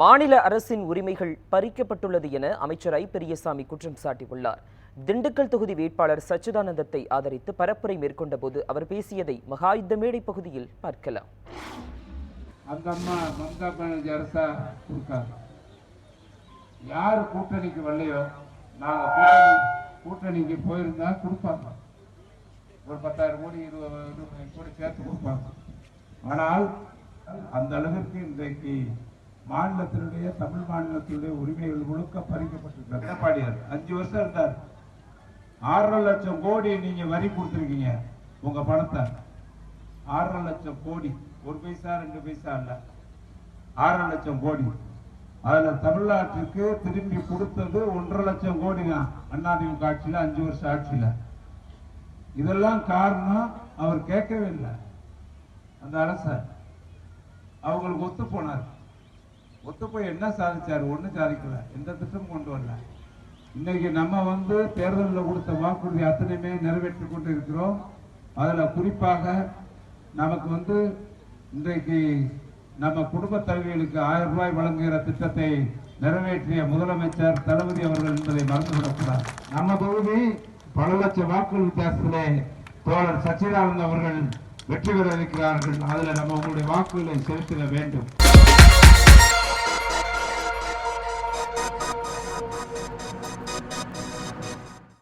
மாநில அரசின் உரிமைகள் பறிக்கப்பட்டுள்ளது என அமைச்சர் ஐ பெரியசாமி குற்றம் சாட்டியுள்ளார். திண்டுக்கல் தொகுதி வேட்பாளர் சச்சிதானந்தத்தை ஆதரித்து பரப்புரை மேற்கொண்ட போது அவர் பேசியதை மகாயுத்த மேடை பகுதியில் பார்க்கலாம். அந்த அம்மா மம்தா பானர்ஜி அரசா கொடுக்காது யார் கூட்டணிக்கு வரலையோ நாங்க கூட்டணிக்கு போயிருந்தா கொடுப்பாங்க. ஒரு பத்தாயிரம் கோடி இருபது கோடி சேர்த்து கொடுப்பாங்க. ஆனால் அந்த அளவிற்கு இன்றைக்கு மாநிலத்தினுடைய தமிழ் மாநிலத்தினுடைய உரிமைகள் முழுக்க பறிக்கப்பட்டிருக்கிறது. எடப்பாடியார் அஞ்சு வருஷம் இருந்தார். ஆறரை லட்சம் கோடி நீங்க வரி கொடுத்துருக்கீங்க. உங்க பணத்தை. ஆறரை லட்சம் கோடி. ஒரு பைசா ரெண்டு பைசா இல்ல. ஆறரை லட்சம் கோடி. அதுல தமிழ்நாட்டிற்கு திரும்பி கொடுத்தது ஒன்றரை லட்சம் கோடி தான் அதிமுக ஆட்சியில அஞ்சு வருஷம் ஆட்சியில. இதெல்லாம் காரணம் அவர் கேட்கவே இல்லை. அந்த அரச அவங்களுக்கு ஒத்து போனார். ஒத்து போய் என்ன சாதிச்சார்? ஒன்றும் சாதிக்கல. எந்த திட்டமும் கொண்டு வரல. இன்னைக்கு நம்ம வந்து தேர்தலில் கொடுத்த வாக்குறுதி அத்தனையுமே நிறைவேற்றி கொண்டு இருக்கிறோம் அதில் குறிப்பாக நமக்கு வந்து இன்றைக்கு நம்ம குடும்ப தலைவிகளுக்கு ஆயிரம் ரூபாய் வழங்குகிற திட்டத்தை நிறைவேற்றிய முதலமைச்சர் தளபதி அவர்கள் என்பதை மறந்துவிடக்கூடாது. நம்ம தொகுதி பல லட்சம் வாக்குகள் வித்தியாசத்திலே தோழர் சச்சிதானந்த் அவர்கள் வெற்றி பெற இருக்கிறார்கள். அதில் நம்ம உங்களுடைய வாக்குகளை செலுத்திட வேண்டும்.